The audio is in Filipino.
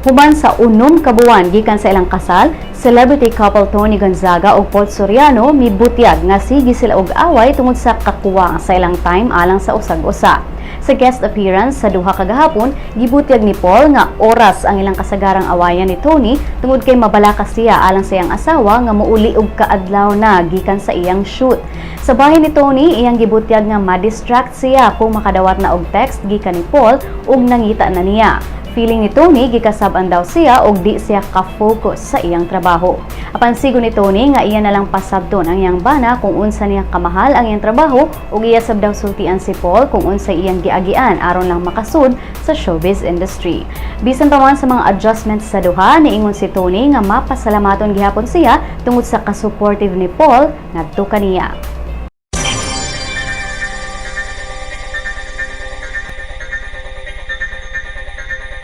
Human sa unom ka buwan gikan sa ilang kasal, celebrity couple Tony Gonzaga ug Paul Soriano mibutyag nga sige sila og away tungod sa kakuwang sa ilang time alang sa usag-usa. Sa guest appearance sa duha ka gahapon, gibutyag ni Paul nga oras ang ilang kasagarang awayan ni Tony tungod kay mabalakas siya alang sa iyang asawa nga muuli og kaadlaw na gikan sa iyang shoot. Sa bahay ni Tony, iyang gibutyag nga ma-distract siya kung makadawat na og text gikan ni Paul ug nangita na niya. Feeling ni Tony, gikasaban daw siya og di siya ka-focus sa iyang trabaho. Apan sigo ni Tony nga iya na lang pasabton ang iyang bana kung unsa niya kamahal ang iyang trabaho ug iya sab daw sultian si Paul kung unsa iyang giagian aron lang makasud sa showbiz industry. Bisan pa man sa mga adjustments sa duha, niingon si Tony nga mapasalamaton gihapon siya tungod sa ka-supportive ni Paul ngadto kaniya.